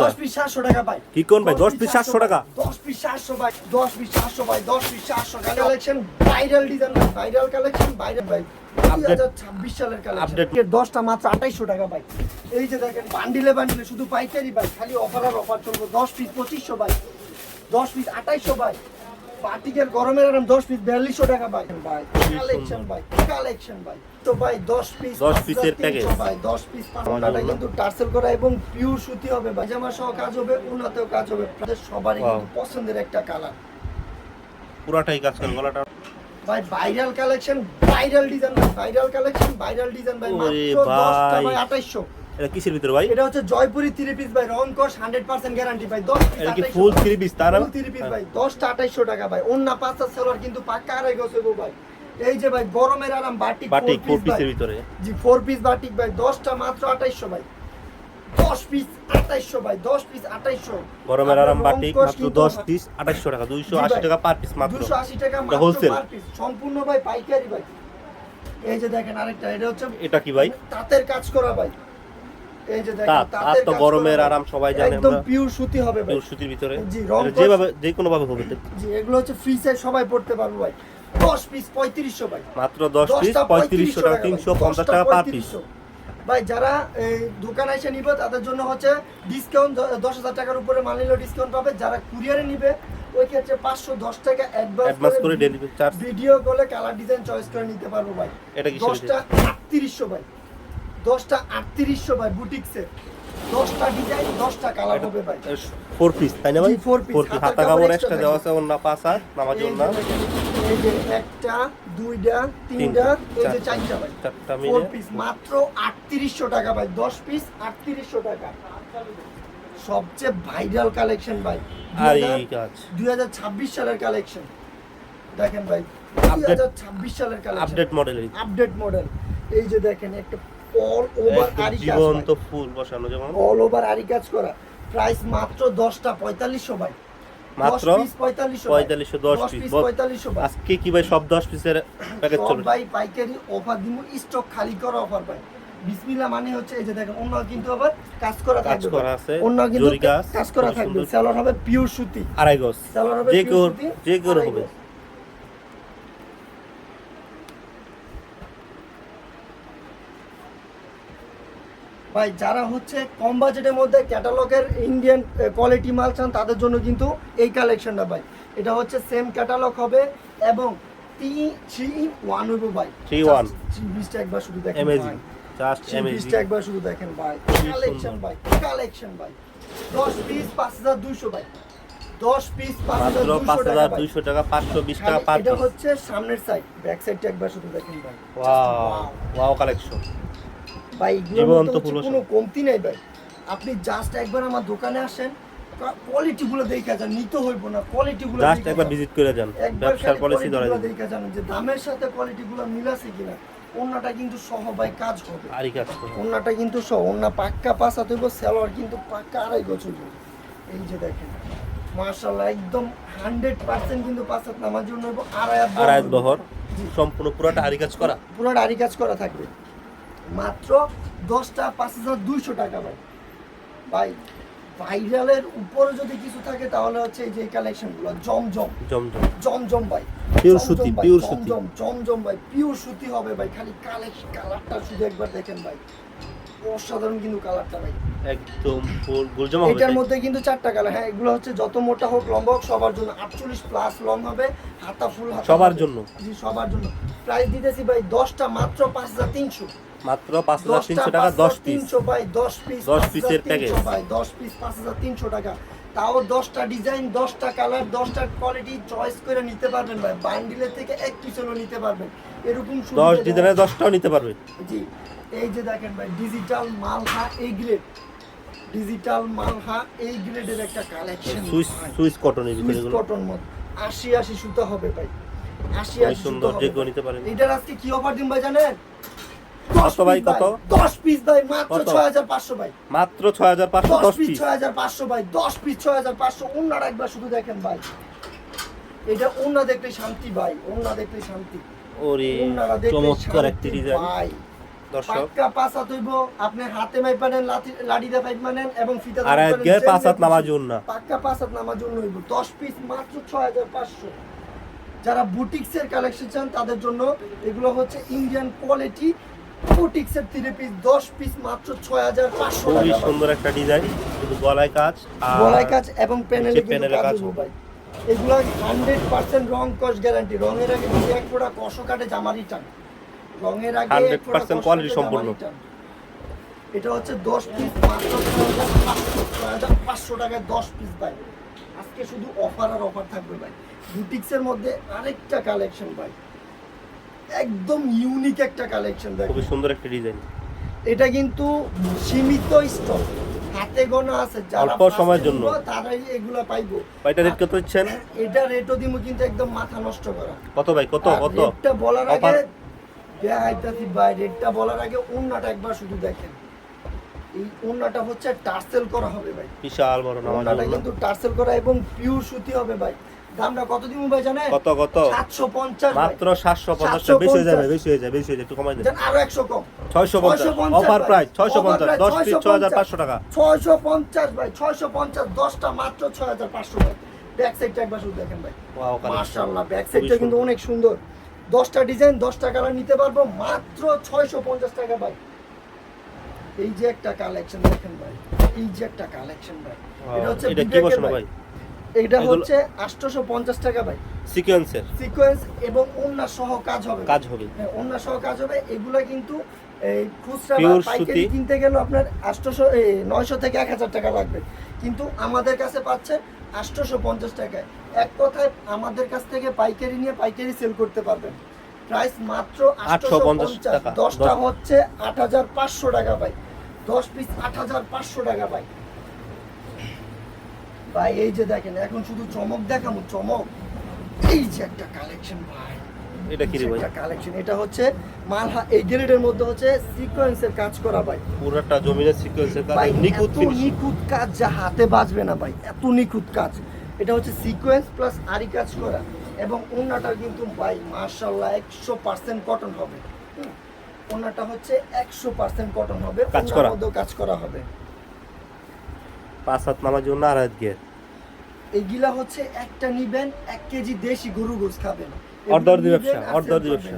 দশ পিস সাতশো টাকা ভাই কি কোন ভাই? দশ পিস সাতশো টাকা? দশ পিস সাতশো ভাই দশ পিস সাতশো ভাই দশ পিস সাতশো collection viral design viral collection viral ভাই। ছাব্বিশ সালের কালেকশন। দশটা মাত্র আঠাইশশো টাকা ভাই এই যে দেখেন বান্ডিলে বান্ডিলে শুধু পাইকারি ভাই খালি অফার আর অফার চলবো। দশ পিস পঁচিশশো ভাই দশ পিস আঠাইশশো ভাই। পার্টিকের গরমের আরাম দশ পিস বিয়াল্লিশশো টাকা ভাই। ভাই কালেকশন ভাই কালেকশন ভাই। তো ভাই দশ পিস 10 পিসের package। ভাই দশ পিস পাঁচটা কিন্তু টার্সেল করা এবং পিওর সুতি হবে পাজামা সহ কাজ হবে উন্নতেও কাজ হবে। সবারই কিন্তু পছন্দের একটা কালার পুরাটাই কাজ করেন গলাটা। ভাই viral collection viral design viral collection viral design ভাই মাত্র 10টা ভাই। ভাই 2800 এটা কিসের ভিতরে ভাই? এটা হচ্ছে জয়পুরি থ্রি পিস ভাই রং কস 100% গ্যারান্টি ভাই 10 পিস এটা কি ফুল থ্রি পিস তার ফুল থ্রি পিস ভাই 10টা 2800 টাকা ভাই। অন্য পাঁচটা সেলার কিন্তু পাক্কা আড়াই গজ হইবো ভাই। এই যে ভাই গরমের আরাম বাটিক বাটিক ফোর পিসের ভিতরে। জি ফোর পিস বাটিক ভাই 10টা মাত্র 2800 ভাই। 10 পিস 2800 ভাই 10 পিস 2800 গরমের আরাম বাটিক মাত্র কিন্তু দশ পিস আঠাশশো টাকা দুইশো জি আশি ভাই। টাকা পার পিস মাত্র। 280 টাকা মাত্র পার পিস সম্পূর্ণ ভাই পাইকারি ভাই। এই যে দেখেন আরেকটা এটা হচ্ছে এটা কি ভাই? তাঁতের কাজ করা ভাই। এই যে তাঁত, তাঁত তো গরমের আরাম সবাই জানে একদম। পিওর সুতি হবে ভাই। পিওর সুতির ভিতরে। জি, রং যেভাবে যে কোনো ভাবে হবে জি এগুলো হচ্ছে ফ্রি সাইজ সবাই পড়তে পারবে ভাই। 10 পিস 3500 ভাই। মাত্র দশ পিস দশটা পঁয়ত্রিশশো টাকা ভাই, তিনশো পঞ্চাশ দশটা টাকা পার পিস ভাই যারা এই দোকানে এসে নিবে তাদের জন্য হচ্ছে ডিসকাউন্ট দশ হাজার টাকার উপরে মাল নিলেও ডিসকাউন্ট পাবে। যারা কুরিয়ারে নিবে ওই ক্ষেত্রে পাঁচশো দশ টাকা অ্যাডভান্স করে ভিডিও কলে কালার ডিজাইন চয়েস করে নিতে পারব ভাই। এটা দশটা আটত্রিশশো ভাই। দশটা আটত্রিশশো ভাই বুটিক্সের দশটা ডিজাইন দশটা কালার হবে ভাই। ফোর পিস তাই না ভাই? জি, four piece, ফোর পিস হাতা কাপড় কাপড় এক্সট্রা দেওয়া আছে অন্য পাঁচ আর নামাজ এই জন্য যে দেখেন, এই যে একটা দুইটা তিনটা এই যে চারটা। চারটা ভাই। চারটা ফোর পিস মাত্র আটত্রিশশো টাকা ভাই। দশ পিস আটত্রিশশো টাকা। সবচেয়ে ভাইরাল কালেকশন ভাই। আর এই কাজ। দুই হাজার ছাব্বিশ সালের কালেকশন দেখেন ভাই দুই হাজার ছাব্বিশ সালের collection update model update model এই যে দেখেন একটা অল ওভার আরি কাজ জীবন্ত ফুল বসানো যেমন? অল ওভার আরি কাজ করা। প্রাইস মাত্র দশটা পঁয়তাল্লিশশো ভাই। মাত্র পঁয়তাল্লিশশো পঁয়তাল্লিশশো দশ পিস পিস পঁয়তাল্লিশশো ভাই। আজকে কি ভাই সব দশ পিসের প্যাকেজ চলবে? ভাই পাইকারি অফার দিব স্টক খালি করা অফার ভাই। বিসমিল্লাহ মানে হচ্ছে এই যে দেখেন অন্য কিন্তু আবার কাজ করা কাজ করা আছে, অন্য কিন্তু কাজ, করা থাকবে। সেলর হবে পিওর সুতি। আড়াই গজ। সেলর হবে যে কেউ যে কেউ হবে। ভাই যারা হচ্ছে কম বাজেটের মধ্যে ক্যাটালগের ইন্ডিয়ান কোয়ালিটি মাল চান তাদের জন্য কিন্তু এই কালেকশনটা ভাই। এটা হচ্ছে সেম ক্যাটালগ হবে এবং টি থ্রি ওয়ান হইব ভাই। Three one। জিনিসটা একবার শুধু দেখেন অ্যামেজিং ভাই। জাস্ট অ্যামেজিং জিনিসটা একবার শুধু দেখেন ভাই। কালেকশন ভাই কালেকশন ভাই। দশ পিস পাঁচ হাজার দুইশো ভাই। দশ পিস পাঁচ হাজার দুইশো টাকা হাজার ভাই। দুইশো টাকা পাঁচশো বিশ টাকা খালি এটা হচ্ছে সামনের সাইড ব্যাক সাইডটা একবার শুধু দেখেন ভাই। ওয়াও ওয়াও কালেকশন ভাই কোনো কমতি নেই ভাই। আপনি জাস্ট একবার আমার দোকানে আসেন কোয়ালিটি গুলো দেখে যান নিতে হইব না কোয়ালিটি গুলো জাস্ট একবার ভিজিট করে যান ব্যবসার পলিসি ধরে দেখে যান যে দামের সাথে কোয়ালিটি গুলো মিল আছে কিনা। অন্যটা কিন্তু সহ ভাই কাজ হবে। আরই কাজ করো অন্যটা কিন্তু সহ অন্য পাক্কা পাঁচা তৈব সেলোয়ার কিন্তু পাক্কা আড়াই বছর এই যে দেখেন মার্শাল্লাহ একদম হান্ড্রেড পার্সেন্ট কিন্তু পাঁচাত নামার জন্য হইবো আড়াই আর বহর। সম্পূর্ণ পুরোটা আরি কাজ করা? পুরো আড়ি কাজ করা থাকবে। মাত্র দশটা পাঁচ হাজার দুইশো টাকা ভাই। ভাই ভাইরালের উপরে যদি কিছু থাকে তাহলে হচ্ছে এই যে কালেকশনগুলো জমজম। জমজম। জমজম ভাই। জমজম সুতি, pure সুতি। জমজম ভাই পিওর সুতি হবে ভাই। খালি কালেকশন কালারটা শুধু একবার দেখেন ভাই। অসাধারণ কিন্তু কালারটা ভাই। একদম ফুল গুলজমা হবে এটার মধ্যে কিন্তু চারটা কালার হ্যাঁ এগুলো হচ্ছে যত মোটা হোক লম্বা হোক সবার জন্য আটচল্লিশ প্লাস লং হবে। হাতা ফুল সবার জন্য? জি সবার জন্য। প্রাইস দিতেছি ভাই দশটা মাত্র পাঁচ হাজার তিনশো। মাত্র পাঁচ হাজার তিনশো টাকা দশ পিস বাই দশ পিস 10 পিসের। বাই দশ পিস পাঁচ হাজার তিনশো টাকা। তাও দশটা ডিজাইন দশটা কালার দশটা কোয়ালিটি চয়েস করে নিতে পারবেন ভাই। বান্ডিলের থেকে এক পিস হলেও নিতে পারবেন। এরকম দশ ডিজাইনের দশটাও নিতে পারবে। জি এই যে দেখেন ভাই ডিজিটাল মালহা এই গ্রেড ডিজিটাল মালহা এই গ্রেডের একটা কালেকশন সুইস সুইস কটনের ভিতরে এগুলো। কটন মত আশি আশি সুতা হবে ভাই। আশি খুবই আশি সুন্দর, সুতা যে। নিতে পারেন। এটার আজকে কি অফার দিন ভাই জানেন? কত ভাই, কত? দশ পিস ভাই মাত্র কত? ছয় হাজার পাঁচশো ভাই। মাত্র ছয় হাজার পাঁচশো দশ দশ পিস পিস? ছয় হাজার পাঁচশো ভাই দশ পিস একবার শুধু দেখেন ভাই। এটা দেখলে শান্তি ভাই দেখলে শান্তি। ওরে চমৎকার একটি ডিজাইন ভাই। দর্শক। পাক্কা পাঁচ হাত আপনি হাতে মাইপ মানেন লাঠি- লাঠি দিয়ে পাইপ মানেন এবং ফিতা আর আজকে মানেন, পাঁচ হাত যেমনি নামার জন্য পাক্কা পাঁচ নামার জন্য হইব। দশ পিস মাত্র ছয় হাজার পাঁচশো। যারা বুটিক্সের কালেকশন চান তাদের জন্য এগুলো হচ্ছে ইন্ডিয়ান কোয়ালিটি বুটিক্সের থ্রি পিস দশ পিস মাত্র ছয় হাজার পাঁচশো খুবই সুন্দর একটা ডিজাইন শুধু গলায় কাজ গলায় কাজ এবং প্যানেলে প্যানেলে কাজ ভাই এগুলো হান্ড্রেড পার্সেন্ট রং কস গ্যারান্টি রঙের আগে যদি এক ফোঁটা কষ কাটে জামারি টান রঙের আগে এক ফোঁটা 100% কষ quality কাটে সম্পূর্ণ। এটা হচ্ছে দশ পিস মাত্র ছয় হাজার পাঁচশো টাকায় দশ পিস ভাই। আজকে শুধু অফার আর অফার থাকবে ভাই। বুটিক্সের মধ্যে আরেকটা কালেকশন ভাই। একদম ইউনিক একটা কালেকশন ভাই খুবই সুন্দর একটা ডিজাইন এটা কিন্তু সীমিত স্টক হাতে গোনা আছে যারা অল্প সময়ের জন্য। তারাই এগুলা পাইবো। এটা রেট কত দিচ্ছেন? এটা রেটও দিব কিন্তু একদম মাথা নষ্ট করা। কত ভাই? কত? কত? রেটটা বলার আগে? দেখাইতাছি ভাই রেটটা বলার আগে অন্যটা একবার শুধু দেখেন। এই অন্যটা হচ্ছে টার্সেল করা হবে ভাই। বিশাল বড় অন্যটা কিন্তু টার্সেল করা এবং পিওর সুতি হবে ভাই। দামটা কত দিব ভাই জানেন কত কত? মাত্র বেশি হয়ে যাবে বেশি হয়ে যাবে বেশি হয়ে যাবে একটু কমাই দেন। আরও কম। 650 অফার প্রাইস পিস 650 ভাই মাত্র ব্যাক সাইডটা একবার শুধু দেখেন ভাই। Wow, collection। ব্যাক সাইডটা কিন্তু অনেক সুন্দর। দশটা ডিজাইন দশটা কালার নিতে পারব মাত্র ছয়শো পঞ্চাশ টাকা ভাই। এই যে একটা কালেকশন দেখেন ভাই। এই যে একটা কালেকশন ভাই। এটা হচ্ছে এটা কি ভাই? এটা হচ্ছে আটশোশো পঞ্চাশ টাকা ভাই। সিকোয়েন্সের। সিকোয়েন্স এবং অন্য সহ কাজ হবে। কাজ হবে। হ্যাঁ, অন্য সহ কাজ হবে। এগুলা কিন্তু এই খুচরা পাইকারি কিনতে গেলে আপনার আটশোশো নয়শো থেকে এক হাজার টাকা লাগবে। কিন্তু আমাদের কাছে পাচ্ছে আটশোশো পঞ্চাশ টাকায়। এক কথায় আমাদের কাছ থেকে পাইকারি নিয়ে পাইকারি সেল করতে পারবেন। প্রাইস মাত্র আটশো 850 পঞ্চাশ টাকা। দশটা দশ- হচ্ছে আট হাজার পাঁচশো টাকা ভাই। দশ পিস আট হাজার পাঁচশো টাকা ভাই। ভাই এই যে দেখেন এখন শুধু চমক দেখাবো চমক। এই যে একটা কালেকশন ভাই। এটা কি রে ভাই? কালেকশন এটা হচ্ছে মালহা এই গ্রেডের মধ্যে হচ্ছে সিকোয়েন্সের কাজ করা ভাই। পুরোটা জমিনের সিকোয়েন্সের কাজ ভাই নিখুঁত ফিনিশিং নিখুঁত কাজ যা হাতে বাজবে না ভাই এত নিখুঁত কাজ। এটা হচ্ছে সিকোয়েন্স প্লাস আরি কাজ করা। এবং ওনাটা কিন্তু ভাই মার্শাল্লাহ একশো পার্সেন্ট কটন হবে। ওনাটা হচ্ছে একশো পার্সেন্ট কটন হবে। কাজ করা। কাজ করা হবে। পাঁচ হাত নামার জন্য আর আজকে এগুলা হচ্ছে একটা নিবেন এক কেজি দেশি গরু গোস খাবেন। ব্যবসা, ব্যবসা।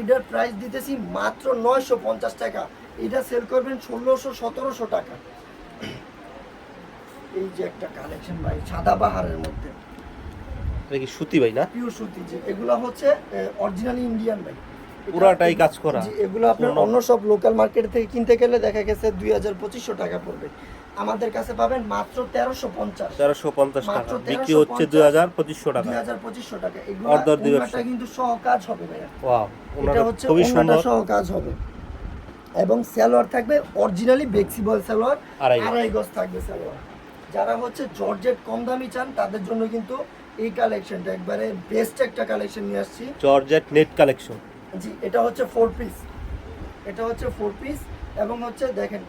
এটার প্রাইস দিতেছি মাত্র নয়শো পঞ্চাশ টাকা। এটা সেল করবেন ষোলোশো সতেরোশো টাকা। এই যে একটা কালেকশন ভাই সাদা বাহারের মধ্যে। এটা কি সুতি ভাই না? পিওর সুতি যে এগুলো হচ্ছে অরিজিনালি ইন্ডিয়ান ভাই। পুরাটাই কাজ করা। এগুলো আপনার অন্য সব লোকাল মার্কেট থেকে কিনতে গেলে দেখা গেছে দুই হাজার পঁচিশশো টাকা পড়বে। আমাদের কাছে পাবেন মাত্র তেরোশো পঞ্চাশ। তেরোশো পঞ্চাশ টাকা। বিক্রি হচ্ছে দুই হাজার পঁচিশশো টাকা। দুই হাজার পঁচিশশো টাকা। এগুলো কিন্তু সহ কাজ হবে ভাইয়া। এটা হচ্ছে খুবই সুন্দর। সহ কাজ হবে। এবং সালোয়ার থাকবে অরিজিনালি বেক্সিবল সালোয়ার আড়াই গজ। আড়াই গজ থাকবে সালোয়ার। যারা হচ্ছে জর্জেট কম দামি চান তাদের জন্য কিন্তু এই কালেকশনটা একবারে বেস্ট একটা কালেকশন নিয়ে আসছি। Georgette net collection. জি এটা হচ্ছে ফোর পিস এটা হচ্ছে ফোর পিস এবং হচ্ছে দেখেন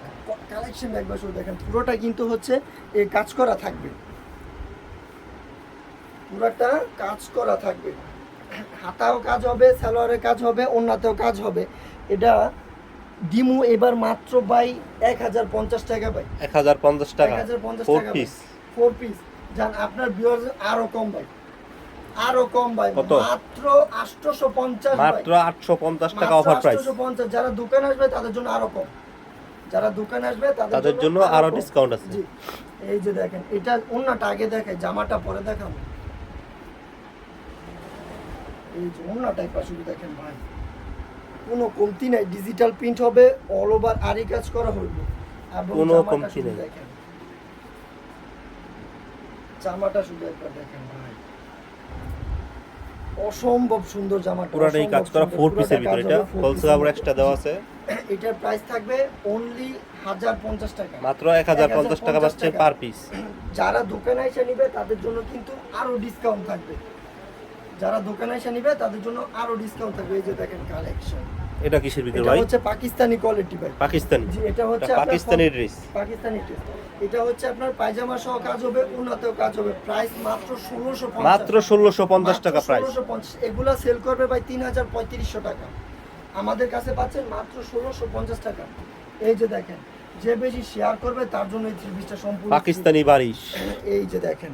কালেকশন একবার শুধু দেখেন পুরোটা কিন্তু হচ্ছে এই কাজ করা থাকবে। পুরোটা কাজ করা থাকবে। হাতাও কাজ হবে সালোয়ারের কাজ হবে অন্যতেও কাজ হবে। এটা ডিমু এবার মাত্র বাই এক হাজার পঞ্চাশ টাকা বাই। এক হাজার পঞ্চাশ টাকা এক হাজার পঞ্চাশ টাকা পিস ফোর পিস যান আপনার বিয়ার আরও কম ভাই আরও কম ভাই মাত্র আটশোশো পঞ্চাশ মাত্র আটশো পঞ্চাশ টাকা মাত্র অফার প্রাইস 850 যারা দোকানে আসবে তাদের জন্য আরও কম। যারা দোকানে আসবে তাদের জন্য আরও। ডিসকাউন্ট আছে। জি এই যে দেখেন এটা অন্যটা আগে দেখে জামাটা পরে দেখাবো। এই যে অন্যটা একবার শুধু দেখেন ভাই। কোনো কমতি নাই ডিজিটাল প্রিন্ট হবে অল ওভার আরি কাজ করা হইবে কোনো কমতি নাই। দেখেন। জামাটা শুধু একবার দেখেন ভাই। অসম্ভব সুন্দর জামাটা পুরাটাই কাজ করা ফোর পিসের ভিতরে এটা। four কাপড় এক্সট্রা দেওয়া আছে। এটার প্রাইস থাকবে অনলি হাজার পঞ্চাশ টাকা। মাত্র এক হাজার পঞ্চাশ টাকা 1050 পাচ্ছে পার পিস যারা দোকানে এসে নিবে তাদের জন্য কিন্তু আরও ডিসকাউন্ট থাকবে। যারা দোকানে এসে নিবে তাদের জন্য আরও ডিসকাউন্ট থাকবে। এই যে দেখেন কালেকশন এটা কিসের ভিতরে এটা ভাই? হচ্ছে পাকিস্তানি কোয়ালিটি ভাই পাকিস্তানি। জি এটা হচ্ছে পাকিস্তানি ড্রেস পাকিস্তানি dress। এটা হচ্ছে আপনার পায়জামা সহ কাজ হবে উন্নতেও কাজ হবে। প্রাইস মাত্র ষোলোশো মাত্র ষোলোশো পঞ্চাশ টাকা প্রাইস এগুলা সেল করবে ভাই তিন হাজার পঁয়ত্রিশশো টাকা। আমাদের কাছে পাচ্ছেন মাত্র ষোলোশো পঞ্চাশ টাকা। এই যে দেখেন যে বেশি শেয়ার করবে তার জন্য এই থ্রি পিসটা সম্পূর্ণ পাকিস্তানি বারিশ। এই যে দেখেন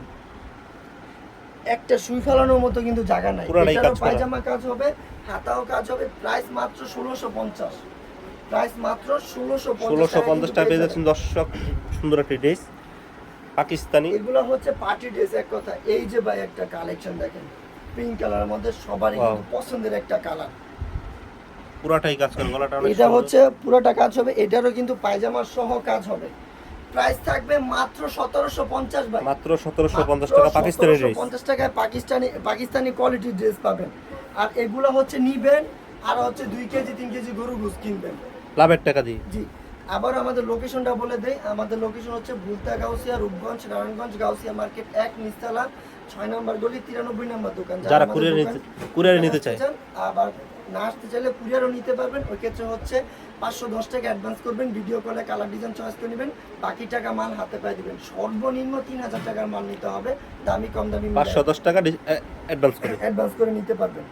একটা সুই ফেলানোর মতো কিন্তু জায়গা নাই। এটারও কাজ পায়জামা কাজ হবে হাতাও কাজ হবে প্রাইস মাত্র ষোলোশো পঞ্চাশ। প্রাইস মাত্র ষোলোশো ষোলোশো পঞ্চাশ টাকা পেয়ে যাচ্ছেন দর্শক সুন্দর একটি ড্রেস পাকিস্তানি। এগুলো হচ্ছে পার্টি ড্রেস এক কথা। এই যে ভাই একটা কালেকশন দেখেন। পিঙ্ক কালারের মধ্যে সবারই কিন্তু পছন্দের একটা কালার পুরাটাই কাজ করবে গলাটা এটা হচ্ছে পুরোটা কাজ হবে এটারও কিন্তু পায়জামার সহ কাজ হবে। প্রাইস থাকবে মাত্র সতেরোশো পঞ্চাশ ভাই। মাত্র সতেরোশো পঞ্চাশ টাকা পাকিস্তানি ড্রেস পঞ্চাশ টাকায় পাকিস্তানি পাকিস্তানি কোয়ালিটির ড্রেস পাবেন। আর এগুলো হচ্ছে নিবেন আর হচ্ছে 2 কেজি 3 কেজি গরু গোশ কিনবেন। লাভের টাকা দিয়ে? জি। আবার আমাদের লোকেশনটা বলে দেই। আমাদের লোকেশন হচ্ছে ভুলতা গাউসিয়া রূপগঞ্জ নারায়ণগঞ্জ গাউসিয়া মার্কেট এক নিস্তালা ছয় নম্বর গলি তিরানব্বই নম্বর দোকান। যারা কুরিয়ারে নিতে কুরিয়ারে নিতে চায়। আবার না আসতে চাইলে কুরিয়ারও নিতে পারবেন। ওই ক্ষেত্রে হচ্ছে পাঁচশো দশ টাকা অ্যাডভান্স করবেন। ভিডিও কলে কালার ডিজাইন চয়েস করে নেবেন। বাকি টাকা মাল হাতে পাই দিবেন। সর্বনিম্ন তিন হাজার টাকার মাল নিতে হবে। দামি কম দামি পাঁচশো দশ টাকা অ্যাডভান্স করে। অ্যাডভান্স করে নিতে পারবেন।